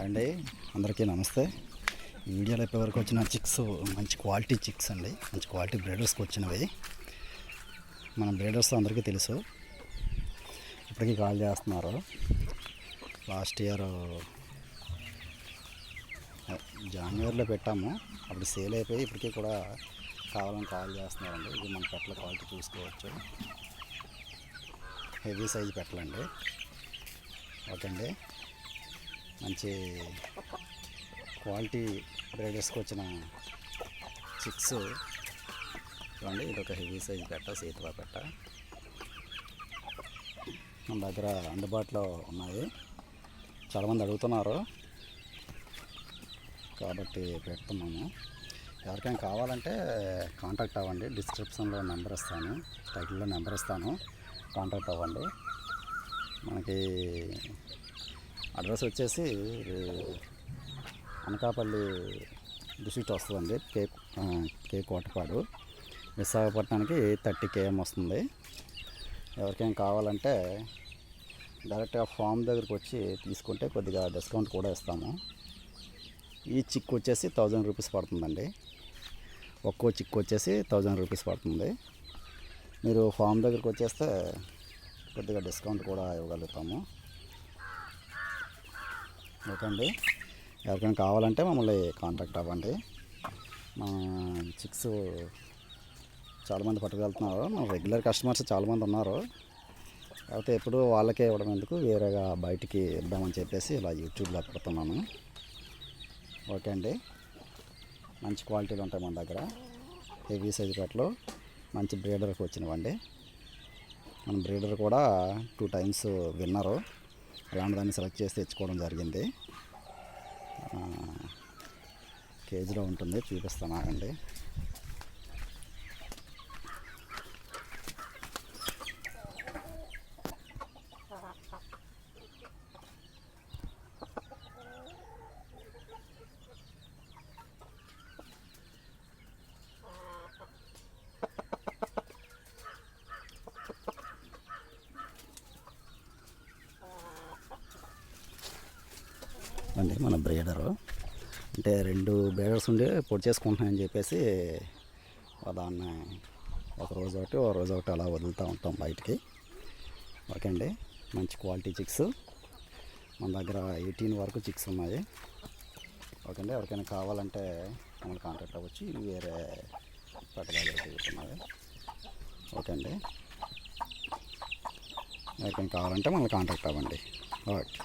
అండి. అందరికీ నమస్తే. ఈ వీడియోలో ఇప్పటివరకు వచ్చిన చిక్స్ మంచి క్వాలిటీ చిక్స్ అండి. మంచి క్వాలిటీ బ్రీడర్స్కి వచ్చినవి. మన బ్రీడర్స్ అందరికీ తెలుసు. ఇప్పటికీ కాల్ చేస్తున్నారు. లాస్ట్ ఇయర్ జనవరిలో పెట్టాము. అప్పుడు సేల్ అయిపోయి ఇప్పటికీ కూడా కావాలని కాల్ చేస్తున్నారండి. ఇది మన పెట్టల క్వాలిటీ చూసుకోవచ్చు. హెవీ సైజ్ పెట్టలండి. ఓకే అండి. మంచి క్వాలిటీ బ్రైడర్స్కి వచ్చిన చిక్స్. చూడండి ఇది ఒక హెవీ సైజ్ పెట్ట సీతవా పెట్ట. మన దగ్గర అందుబాటులో ఉన్నాయి. చాలామంది అడుగుతున్నారు. కాబట్టి పెడుతున్నాము. ఎవరికైనా కావాలంటే కాంటాక్ట్ అవ్వండి. డిస్క్రిప్షన్లో నెంబర్ ఇస్తాను. టైటిల్లో నెంబర్ ఇస్తాను. కాంటాక్ట్ అవ్వండి. మనకి అడ్రస్ వచ్చేసి అనకాపల్లి డిస్ట్రిక్ట్ వస్తుందండి కే కే కోటపాడు. విశాఖపట్నానికి థర్టీ కేఎం వస్తుంది. ఎవరికైనా కావాలంటే డైరెక్ట్గా ఫామ్ దగ్గరికి వచ్చి తీసుకుంటే కొద్దిగా డిస్కౌంట్ కూడా ఇస్తాము. ఈ చిక్కు వచ్చేసి థౌజండ్ రూపీస్ పడుతుందండి. ఒక్కో చిక్కు వచ్చేసి థౌజండ్ రూపీస్ పడుతుంది. మీరు ఫామ్ దగ్గరికి వచ్చేస్తే కొద్దిగా డిస్కౌంట్ కూడా ఇవ్వగలుగుతాము. ఓకే అండి. ఎవరికైనా కావాలంటే మమ్మల్ని కాంటాక్ట్ అవ్వండి. మా చిక్స్ చాలామంది పట్టుకెళ్తున్నారు. మా రెగ్యులర్ కస్టమర్స్ చాలామంది ఉన్నారు. కాకపోతే ఎప్పుడు వాళ్ళకే ఇవ్వడం ఎందుకు? వేరేగా బయటికి ఇద్దామని చెప్పేసి ఇలా యూట్యూబ్లో పెడుతున్నాను. ఓకే అండి. మంచి క్వాలిటీలు ఉంటాయి మన దగ్గర. హెవీ సైజ్ కట్లు మంచి బ్రీడర్కి వచ్చినవండి. మన బ్రీడర్ కూడా టూ టైమ్స్ విన్నారు. అలాంటి దాన్ని సెలెక్ట్ చేసి తెచ్చుకోవడం జరిగింది. కేజీలో ఉంటుంది చూపిస్తాను ఆగండి. అండి మన బ్రీడరు. అంటే రెండు బ్రీడర్స్ ఉండి పొడి చేసుకుంటున్నాయని చెప్పేసి దాన్ని ఒక రోజు ఒకటి ఒక రోజు ఒకటి అలా వదులుతూ ఉంటాం బయటికి. ఓకే అండి మంచి క్వాలిటీ చిక్స్. మన దగ్గర ఎయిటీన్ వరకు చిక్స్ ఉన్నాయి. ఓకే అండి ఎవరికైనా కావాలంటే మమ్మల్ని కాంటాక్ట్ అవ్వచ్చు. ఇవి వేరే పట్టణాలు తిరుగుతున్నాయి ఓకే అండి ఎవరికైనా కావాలంటే మమ్మల్ని కాంటాక్ట్ అవ్వండి. ఓకే.